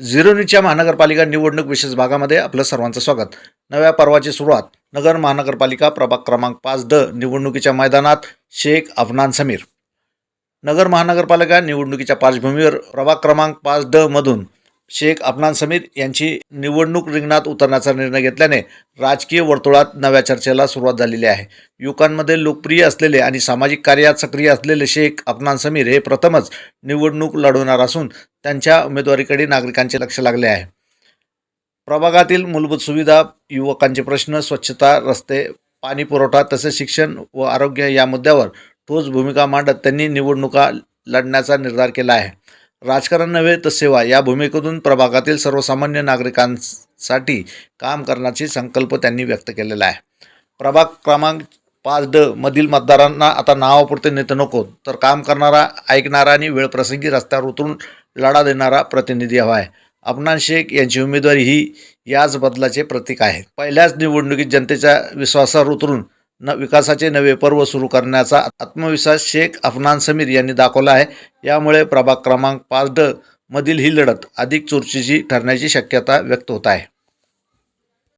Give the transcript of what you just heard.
झिरोनीच्या महानगरपालिका निवडणूक विशेष भागामध्ये आपलं सर्वांचं स्वागत. नव्या पर्वाची सुरुवात नगर महानगरपालिका प्रभाग क्रमांक पाच द निवडणुकीच्या मैदानात शेख अफनान समीर. नगर महानगरपालिका निवडणुकीच्या पार्श्वभूमीवर प्रभाग क्रमांक पाच ड मधून शेख अफनान समीर यांची निवडणूक रिंगणात उतरण्याचा निर्णय घेतल्याने राजकीय वर्तुळात नव्या चर्चेला सुरुवात झालेली आहे. युवकांमध्ये लोकप्रिय असलेले आणि सामाजिक कार्यात सक्रिय असलेले शेख अफनान समीर हे प्रथमच निवडणूक लढवणार असून त्यांच्या उमेदवारीकडे नागरिकांचे लक्ष लागले आहे. प्रभागातील मूलभूत सुविधा युवकांचे प्रश्न स्वच्छता रस्ते पाणी पुरवठा तसेच शिक्षण व आरोग्य या मुद्द्यावर ठोस भूमिका मांडत त्यांनी निवडणुका लढण्याचा निर्धार केला आहे. राजकारण नव्हे तर सेवा. या भूमिकेतून प्रभागातील सर्वसामान्य नागरिकांसाठी काम करण्याची संकल्प त्यांनी व्यक्त केलेला आहे. प्रभाग क्रमांक पाच ड मधील मतदारांना आता नावापुरते नेते नको तर काम करणारा ऐकणारा आणि वेळप्रसंगी रस्त्यावर उतरून लढा देणारा प्रतिनिधी हवा आहे. अफनान शेख यांची उमेदवारी ही याच बदलाचे प्रतीक आहे. पहिल्याच निवडणुकीत जनतेच्या विश्वासावर उतरून न विकासाचे नवे पर्व सुरू करण्याचा आत्मविश्वास शेख अफनान समीर यांनी दाखवला आहे. यामुळे प्रभाग क्रमांक पाच ड मधील ही लढत अधिक चुरशीची ठरण्याची शक्यता व्यक्त होत आहे.